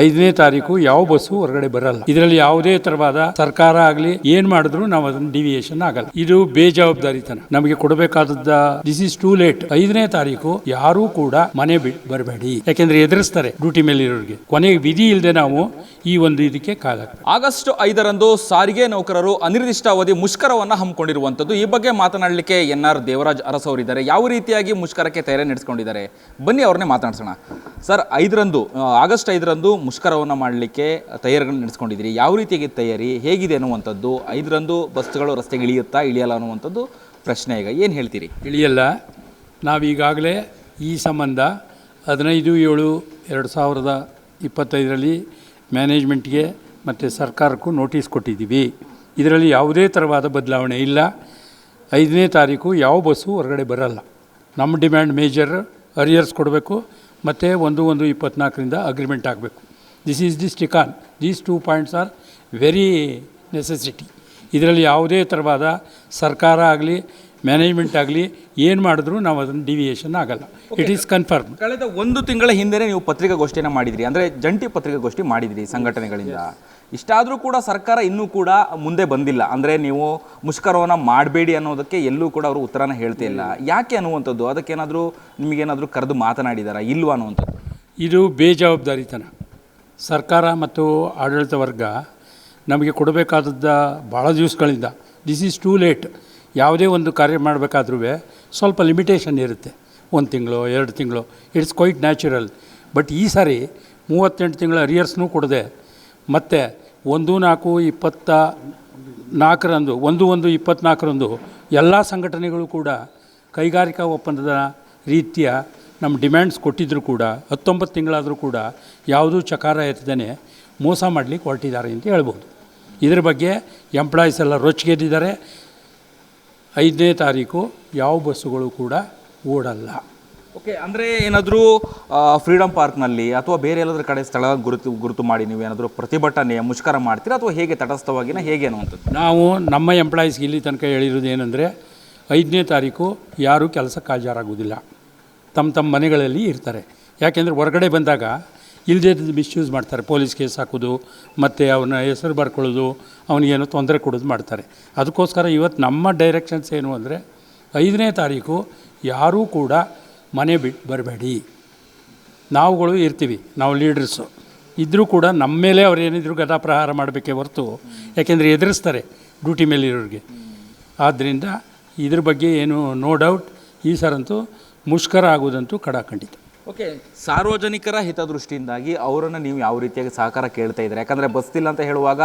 ಐದನೇ ತಾರೀಕು ಯಾವ ಬಸ್ಸು ಹೊರಗಡೆ ಬರಲ್ಲ. ಇದರಲ್ಲಿ ಯಾವುದೇ ತರವಾದ ಸರ್ಕಾರ ಆಗಲಿ, ಏನ್ ಮಾಡಿದ್ರು ನಾವು ಅದನ್ನ ಡಿವಿಯೇಷನ್ ಆಗಲ್ಲ. ಇದು ಬೇಜವಾಬ್ದಾರಿತನ. ನಮಗೆ ಕೊಡಬೇಕಾದದ್ದ ದಿಸ್ ಇಸ್ ಟೂ ಲೇಟ್ ಐದನೇ ತಾರೀಕು ಯಾರೂ ಕೂಡ ಮನೆ ಬಿಟ್ಟು ಬರಬೇಡಿ. ಯಾಕೆಂದ್ರೆ ಎದುರಿಸ್ತಾರೆ ಡ್ಯೂಟಿ ಮೇಲೆ ಇರೋರಿಗೆ ಕೊನೆಗೆ ವಿಧಿ ಇಲ್ಲದೆ ನಾವು ಈ ಒಂದು ಇದಕ್ಕೆ ಕಾಲ ಆಗಸ್ಟ್ ಐದರಂದು ಸಾರಿಗೆ ನೌಕರರು ಅನಿರ್ದಿಷ್ಟಾವಧಿ ಮುಷ್ಕರವನ್ನ ಹಮ್ಮಿಕೊಂಡಿರುವಂತದ್ದು ಈ ಬಗ್ಗೆ ಮಾತನಾಡಲಿಕ್ಕೆ ಎನ್ ಆರ್ ದೇವರಾಜ್ ಅರಸ್ ಅವರಿದ್ದಾರೆ. ಯಾವ ರೀತಿಯಾಗಿ ಮುಷ್ಕರಕ್ಕೆ ತಯಾರಿ ನಡೆಸ್ಕೊಂಡಿದ್ದಾರೆ? ಬನ್ನಿ ಅವ್ರನ್ನೇ ಮಾತನಾಡ್ಸೋಣ. ಸರ್, ಐದರಂದು ಆಗಸ್ಟ್ ಐದರಂದು ಮುಷ್ಕರವನ್ನು ಮಾಡಲಿಕ್ಕೆ ತಯಾರಿಗಳನ್ನು ನಡೆಸ್ಕೊಂಡಿದ್ದೀರಿ. ಯಾವ ರೀತಿಯಾಗಿ ತಯಾರಿ, ಹೇಗಿದೆ ಅನ್ನುವಂಥದ್ದು, ಐದರಂದು ಬಸ್ಗಳು ರಸ್ತೆಗೆ ಇಳಿಯುತ್ತಾ ಇಳಿಯಲ್ಲ ಅನ್ನುವಂಥದ್ದು ಪ್ರಶ್ನೆ ಈಗ. ಏನು ಹೇಳ್ತೀರಿ? ಇಳಿಯಲ್ಲ. ನಾವೀಗಾಗಲೇ ಈ ಸಂಬಂಧ ಹದಿನೈದು, ಏಳು, ಎರಡು ಸಾವಿರದ ಇಪ್ಪತ್ತೈದರಲ್ಲಿ ಮ್ಯಾನೇಜ್ಮೆಂಟ್ಗೆ ಮತ್ತು ಸರ್ಕಾರಕ್ಕೂ ನೋಟಿಸ್ ಕೊಟ್ಟಿದ್ದೀವಿ. ಇದರಲ್ಲಿ ಯಾವುದೇ ಥರವಾದ ಬದಲಾವಣೆ ಇಲ್ಲ. ಐದನೇ ತಾರೀಕು ಯಾವ ಬಸ್ಸು ಹೊರಗಡೆ ಬರಲ್ಲ. ನಮ್ಮ ಡಿಮ್ಯಾಂಡ್ ಮೇಜರ್ ಅರಿಯರ್ಸ್ ಕೊಡಬೇಕು, ಮತ್ತು ಒಂದು ಒಂದು ಇಪ್ಪತ್ನಾಲ್ಕರಿಂದ ಅಗ್ರಿಮೆಂಟ್ ಆಗಬೇಕು. This is the stick on these two points are very necessity ಇದರಲ್ಲಿ ಯಾವುದೇ ಥರವಾದ ಸರ್ಕಾರ ಆಗಲಿ ಮ್ಯಾನೇಜ್ಮೆಂಟ್ ಆಗಲಿ ಏನು ಮಾಡಿದ್ರು ನಾವು ಅದನ್ನು ಡಿವಿಯೇಷನ್ ಆಗಲ್ಲ. ಇಟ್ ಈಸ್ ಕನ್ಫರ್ಮ್ ಕಳೆದ ಒಂದು ತಿಂಗಳ ಹಿಂದೆ ನೀವು ಪತ್ರಿಕಾಗೋಷ್ಠಿಯನ್ನು ಮಾಡಿದ್ರಿ. ಅಂದರೆ ಜಂಟಿ ಪತ್ರಿಕಾಗೋಷ್ಠಿ ಮಾಡಿದ್ರಿ ಸಂಘಟನೆಗಳಿಂದ. ಇಷ್ಟಾದರೂ ಕೂಡ ಸರ್ಕಾರ ಇನ್ನೂ ಕೂಡ ಮುಂದೆ ಬಂದಿಲ್ಲ. ಅಂದರೆ ನೀವು ಮುಷ್ಕರವನ್ನು ಮಾಡಬೇಡಿ ಅನ್ನೋದಕ್ಕೆ ಎಲ್ಲೂ ಕೂಡ ಅವರು ಉತ್ತರನ ಹೇಳ್ತಾ ಇಲ್ಲ. ಯಾಕೆ ಅನ್ನುವಂಥದ್ದು? ಅದಕ್ಕೇನಾದರೂ ನಿಮಗೇನಾದರೂ ಕರೆದು ಮಾತನಾಡಿದಾರಾ? ಇಲ್ವಾ ಅನ್ನುವಂಥದ್ದು? ಇದು ಬೇಜವಾಬ್ದಾರಿತನ. ಸರ್ಕಾರ ಮತ್ತು ಆಡಳಿತ ವರ್ಗ ನಮಗೆ ಕೊಡಬೇಕಾದದ್ದ ಭಾಳ ದಿವಸಗಳಿಂದ ದಿಸ್ ಈಸ್ ಟೂ ಲೇಟ್ ಯಾವುದೇ ಒಂದು ಕಾರ್ಯ ಮಾಡಬೇಕಾದ್ರೂ ಸ್ವಲ್ಪ ಲಿಮಿಟೇಷನ್ ಇರುತ್ತೆ. ಒಂದು ತಿಂಗಳು, ಎರಡು ತಿಂಗಳು ಇಟ್ಸ್ ಕ್ವೈಟ್ ನ್ಯಾಚುರಲ್ ಬಟ್ ಈ ಸಾರಿ ಮೂವತ್ತೆಂಟು ತಿಂಗಳ ಅರಿಯರ್ಸ್ನೂ ಕೊಡದೆ, ಮತ್ತು ಒಂದು ನಾಲ್ಕು ಇಪ್ಪತ್ತ ನಾಲ್ಕರಂದು, ಒಂದು ಒಂದು ಇಪ್ಪತ್ತ್ನಾಲ್ಕರಂದು ಎಲ್ಲ ಸಂಘಟನೆಗಳು ಕೂಡ ಕೈಗಾರಿಕಾ ಒಪ್ಪಂದದ ರೀತಿಯ ನಮ್ಮ ಡಿಮ್ಯಾಂಡ್ಸ್ ಕೊಟ್ಟಿದ್ದರೂ ಕೂಡ ಹತ್ತೊಂಬತ್ತು ತಿಂಗಳಾದರೂ ಕೂಡ ಯಾವುದೂ ಚಕಾರ ಎತ್ತದೇ ಮೋಸ ಮಾಡಲಿಕ್ಕೆ ಹೊರಟಿದ್ದಾರೆ ಅಂತ ಹೇಳ್ಬೋದು. ಇದ್ರ ಬಗ್ಗೆ ಎಂಪ್ಲಾಯೀಸ್ ಎಲ್ಲ ರೊಚ್ಚಿಗೆದ್ದಿದ್ದಾರೆ. ಐದನೇ ತಾರೀಕು ಯಾವ ಬಸ್ಸುಗಳು ಕೂಡ ಓಡಲ್ಲ. ಓಕೆ ಅಂದರೆ ಏನಾದರೂ ಫ್ರೀಡಮ್ ಪಾರ್ಕ್ನಲ್ಲಿ ಅಥವಾ ಬೇರೆ ಎಲ್ಲಾದರೂ ಕಡೆ ಸ್ಥಳ ಗುರುತು ಗುರುತು ಮಾಡಿ ನೀವು ಏನಾದರೂ ಪ್ರತಿಭಟನೆ ಮುಷ್ಕರ ಮಾಡ್ತೀರಾ ಅಥವಾ ಹೇಗೆ ತಟಸ್ಥವಾಗಿನ ಹೇಗೆ ಅನ್ನುವಂಥದ್ದು? ನಾವು ನಮ್ಮ ಎಂಪ್ಲಾಯೀಸ್ಗೆ ಇಲ್ಲಿ ತನಕ ಹೇಳಿರೋದು ಏನಂದರೆ ಐದನೇ ತಾರೀಕು ಯಾರೂ ಕೆಲಸಕ್ಕೆ ಹಾಜರಾಗುವುದಿಲ್ಲ ತಮ್ಮ ತಮ್ಮ ಮನೆಗಳಲ್ಲಿ ಇರ್ತಾರೆ. ಯಾಕೆಂದರೆ ಹೊರಗಡೆ ಬಂದಾಗ ಇಲ್ಲದೇ ಮಿಸ್ಯೂಸ್ ಮಾಡ್ತಾರೆ. ಪೊಲೀಸ್ ಕೇಸ್ ಹಾಕೋದು, ಮತ್ತು ಅವನ ಹೆಸರು ಬರ್ಕೊಳ್ಳೋದು ಅವನಿಗೇನೋ ತೊಂದರೆ ಕೊಡೋದು ಮಾಡ್ತಾರೆ. ಅದಕ್ಕೋಸ್ಕರ ಇವತ್ತು ನಮ್ಮ ಡೈರೆಕ್ಷನ್ಸ್ ಏನು ಅಂದರೆ, ಐದನೇ ತಾರೀಕು ಯಾರೂ ಕೂಡ ಮನೆ ಬಿಟ್ಟು ಬರಬೇಡಿ. ನಾವುಗಳು ಇರ್ತೀವಿ, ನಾವು ಲೀಡರ್ಸು ಇದ್ದರೂ ಕೂಡ ನಮ್ಮ ಮೇಲೆ ಅವ್ರು ಏನಿದ್ರು ಗದಾ ಪ್ರಹಾರ ಮಾಡಬೇಕೇ ಹೊರತು, ಯಾಕೆಂದರೆ ಎದುರಿಸ್ತಾರೆ ಡ್ಯೂಟಿ ಮೇಲಿರೋರಿಗೆ. ಆದ್ದರಿಂದ ಇದ್ರ ಬಗ್ಗೆ ಏನು ನೋ ಡೌಟ್ ಈ ಸರಂತೂ ಮುಷ್ಕರ ಆಗುವುದಂತೂ ಕಡಾಖಂಡಿತ ಓಕೆ ಸಾರ್ವಜನಿಕರ ಹಿತದೃಷ್ಟಿಯಿಂದಾಗಿ ಅವರನ್ನು ನೀವು ಯಾವ ರೀತಿಯಾಗಿ ಸಹಕಾರ ಕೇಳ್ತಾ ಇದ್ದಾರೆ? ಯಾಕಂದರೆ ಬಸ್ ಇಲ್ಲ ಅಂತ ಹೇಳುವಾಗ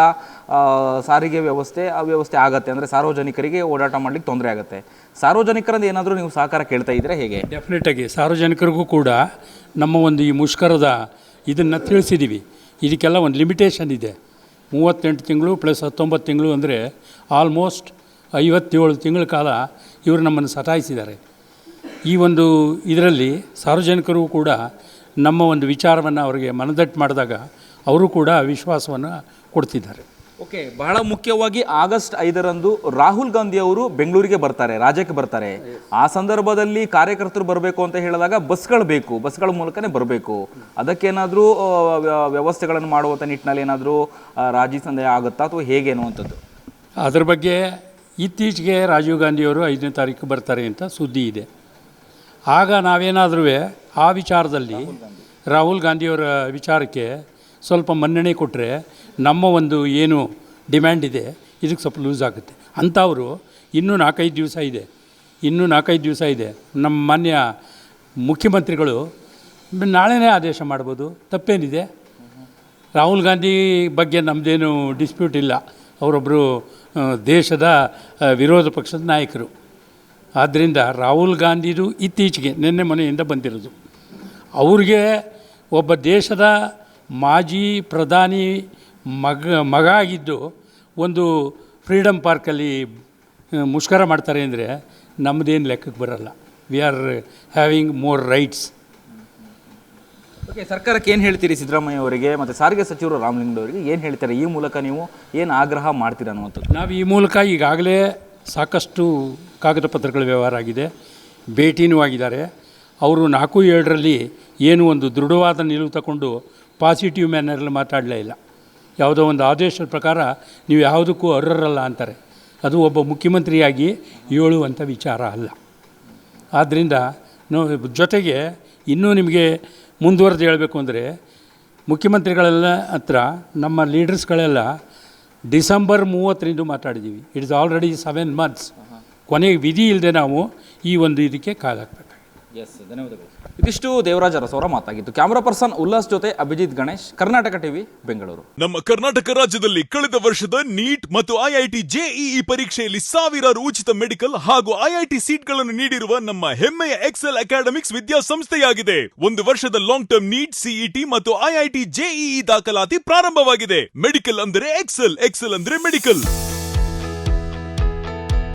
ಸಾರಿಗೆ ವ್ಯವಸ್ಥೆ ಆ ವ್ಯವಸ್ಥೆ ಆಗತ್ತೆ. ಅಂದರೆ ಸಾರ್ವಜನಿಕರಿಗೆ ಓಡಾಟ ಮಾಡಲಿಕ್ಕೆ ತೊಂದರೆ ಆಗುತ್ತೆ. ಸಾರ್ವಜನಿಕರಿಂದ ಏನಾದರೂ ನೀವು ಸಹಕಾರ ಕೇಳ್ತಾ ಇದ್ದೀರಾ ಹೇಗೆ? ಡೆಫಿನೆಟಾಗಿ ಸಾರ್ವಜನಿಕರಿಗೂ ಕೂಡ ನಮ್ಮ ಒಂದು ಈ ಮುಷ್ಕರದ ಇದನ್ನು ತಿಳಿಸಿದ್ದೀವಿ ಇದಕ್ಕೆಲ್ಲ ಒಂದು ಲಿಮಿಟೇಷನ್ ಇದೆ. ಮೂವತ್ತೆಂಟು ತಿಂಗಳು ಪ್ಲಸ್ ಹತ್ತೊಂಬತ್ತು ತಿಂಗಳು ಅಂದರೆ ಆಲ್ಮೋಸ್ಟ್ ಐವತ್ತೇಳು ತಿಂಗಳ ಕಾಲ ಇವರು ನಮ್ಮನ್ನು ಸತಾಯಿಸಿದ್ದಾರೆ. ಈ ಒಂದು ಇದರಲ್ಲಿ ಸಾರ್ವಜನಿಕರು ಕೂಡ ನಮ್ಮ ಒಂದು ವಿಚಾರವನ್ನು ಅವರಿಗೆ ಮನದಟ್ಟು ಮಾಡಿದಾಗ ಅವರು ಕೂಡ ವಿಶ್ವಾಸವನ್ನು ಕೊಡ್ತಿದ್ದಾರೆ. ಓಕೆ ಬಹಳ ಮುಖ್ಯವಾಗಿ ಆಗಸ್ಟ್ ಐದರಂದು ರಾಹುಲ್ ಗಾಂಧಿ ಅವರು ಬೆಂಗಳೂರಿಗೆ ಬರ್ತಾರೆ ರಾಜ್ಯಕ್ಕೆ ಬರ್ತಾರೆ. ಆ ಸಂದರ್ಭದಲ್ಲಿ ಕಾರ್ಯಕರ್ತರು ಬರಬೇಕು ಅಂತ ಹೇಳಿದಾಗ ಬಸ್ಗಳು ಬೇಕು ಬಸ್ಗಳ ಮೂಲಕನೇ ಬರಬೇಕು. ಅದಕ್ಕೇನಾದರೂ ವ್ಯವಸ್ಥೆಗಳನ್ನು ಮಾಡುವಂಥ ನಿಟ್ಟಿನಲ್ಲಿ ಏನಾದರೂ ರಾಜಿ ಸಂದೇಹ ಆಗುತ್ತಾ ಅಥವಾ ಹೇಗೆ ಅನ್ನುವಂಥದ್ದು? ಅದ್ರ ಬಗ್ಗೆ ಇತ್ತೀಚೆಗೆ ರಾಜೀವ್ ಗಾಂಧಿಯವರು ಐದನೇ ತಾರೀಕು ಬರ್ತಾರೆ ಅಂತ ಸುದ್ದಿ ಇದೆ. ಆಗ ನಾವೇನಾದರೂ ಆ ವಿಚಾರದಲ್ಲಿ ರಾಹುಲ್ ಗಾಂಧಿಯವರ ವಿಚಾರಕ್ಕೆ ಸ್ವಲ್ಪ ಮನ್ನಣೆ ಕೊಟ್ಟರೆ ನಮ್ಮ ಒಂದು ಏನು ಡಿಮ್ಯಾಂಡ್ ಇದೆ, ಇದಕ್ಕೆ ಸ್ವಲ್ಪ ಲೂಸ್ ಆಗುತ್ತೆ. ಅಂಥವರು ಇನ್ನೂ ನಾಲ್ಕೈದು ದಿವಸ ಇದೆ, ಇನ್ನೂ ನಾಲ್ಕೈದು ದಿವಸ ಇದೆ. ನಮ್ಮ ಮಾನ್ಯ ಮುಖ್ಯಮಂತ್ರಿಗಳು ನಾಳೆನೇ ಆದೇಶ ಮಾಡ್ಬೋದು, ತಪ್ಪೇನಿದೆ? ರಾಹುಲ್ ಗಾಂಧಿ ಬಗ್ಗೆ ನಮ್ಮದೇನು ಡಿಸ್ಪ್ಯೂಟ್ ಇಲ್ಲ. ಅವರೊಬ್ಬರು ದೇಶದ ವಿರೋಧ ಪಕ್ಷದ ನಾಯಕರು. ಆದ್ದರಿಂದ ರಾಹುಲ್ ಗಾಂಧಿದು ಇತ್ತೀಚೆಗೆ ನಿನ್ನೆ ಮನೆಯಿಂದ ಬಂದಿರೋದು. ಅವ್ರಿಗೆ ಒಬ್ಬ ದೇಶದ ಮಾಜಿ ಪ್ರಧಾನಿ ಮಗ ಮಗ ಆಗಿದ್ದು ಒಂದು ಫ್ರೀಡಮ್ ಪಾರ್ಕಲ್ಲಿ ಮುಷ್ಕರ ಮಾಡ್ತಾರೆ ಅಂದರೆ ನಮ್ಮದೇನು ಲೆಕ್ಕಕ್ಕೆ ಬರಲ್ಲ. We are having more rights okay ಸರ್ಕಾರಕ್ಕೆ ಏನು ಹೇಳ್ತೀರಿ ಸಿದ್ದರಾಮಯ್ಯ ಅವರಿಗೆ? ಮತ್ತು ಸಾರಿಗೆ ಸಚಿವರು ರಾಮಲಿಂಗ್ ಅವರಿಗೆ ಏನು ಹೇಳ್ತಾರೆ? ಈ ಮೂಲಕ ನೀವು ಏನು ಆಗ್ರಹ ಮಾಡ್ತೀರ ಅನ್ನುವಂಥದ್ದು? ನಾವು ಈ ಮೂಲಕ ಈಗಾಗಲೇ ಸಾಕಷ್ಟು ಕಾಗದ ಪತ್ರಗಳ ವ್ಯವಹಾರ ಆಗಿದೆ. ಭೇಟಿನೂ ಆಗಿದ್ದಾರೆ. ಅವರು ನಾಲ್ಕು ಏಳರಲ್ಲಿ ಏನು ಒಂದು ದೃಢವಾದ ನಿಲುವು ತಗೊಂಡು ಪಾಸಿಟಿವ್ ಮ್ಯಾನರಲ್ಲಿ ಮಾತಾಡಲೇ ಇಲ್ಲ. ಯಾವುದೋ ಒಂದು ಆದೇಶದ ಪ್ರಕಾರ ನೀವು ಯಾವುದಕ್ಕೂ ಅರ್ಹರಲ್ಲ ಅಂತಾರೆ. ಅದು ಒಬ್ಬ ಮುಖ್ಯಮಂತ್ರಿಯಾಗಿ ಹೇಳುವಂಥ ವಿಚಾರ ಅಲ್ಲ. ಆದ್ದರಿಂದ ಜೊತೆಗೆ ಇನ್ನೂ ನಿಮಗೆ ಮುಂದುವರೆದು ಹೇಳಬೇಕು ಅಂದರೆ ಮುಖ್ಯಮಂತ್ರಿಗಳೆಲ್ಲ ಹತ್ರ ನಮ್ಮ ಲೀಡರ್ಸ್ಗಳೆಲ್ಲ ಡಿಸೆಂಬರ್ ಮೂವತ್ತರಿಂದ ಮಾತಾಡಿದ್ದೀವಿ. ಇಟ್ಸ್ ಆಲ್ರೆಡಿ ಸೆವೆನ್ ಮಂತ್ಸ್ ಕೊನೆಗೆ ವಿಧಿ ಇಲ್ಲದೆ ನಾವು ಈ ಒಂದು ಇದಕ್ಕೆ ಕಾಲಾಗ್ತದೆ ಎಸ್ ಧನ್ಯವಾದಗಳು. ಇದಿಷ್ಟು ದೇವರಾಜ ಅರಸವರ ಮಾತಾಗಿತ್ತು. ಕ್ಯಾಮರಾ ಪರ್ಸನ್ ಉಲ್ಲಾಸ್ ಜೊತೆ ಅಭಿಜಿತ್ ಗಣೇಶ್ ಕರ್ನಾಟಕ ಟಿವಿ ಬೆಂಗಳೂರು ನಮ್ಮ ಕರ್ನಾಟಕ ರಾಜ್ಯದಲ್ಲಿ ಕಳೆದ ವರ್ಷದ ನೀಟ್ ಮತ್ತು ಐಐಟಿ ಜೆಇಇ ಪರೀಕ್ಷೆಯಲ್ಲಿ ಸಾವಿರಾರು ಉಚಿತ ಮೆಡಿಕಲ್ ಹಾಗೂ ಐಐಟಿ ಸೀಟ್ಗಳನ್ನು ನೀಡಿರುವ ನಮ್ಮ ಹೆಮ್ಮೆಯ ಎಕ್ಸೆಲ್ ಅಕಾಡೆಮಿಕ್ಸ್ ವಿದ್ಯಾಸಂಸ್ಥೆಯಾಗಿದೆ. ಒಂದು ವರ್ಷದ ಲಾಂಗ್ ಟರ್ಮ್ ನೀಟ್ ಸಿಇಟಿ ಮತ್ತು ಐಐಟಿ ಜೆಇಇ ದಾಖಲಾತಿ ಪ್ರಾರಂಭವಾಗಿದೆ. ಮೆಡಿಕಲ್ ಅಂದರೆ ಎಕ್ಸೆಲ್ ಎಕ್ಸೆಲ್ ಅಂದ್ರೆ ಮೆಡಿಕಲ್.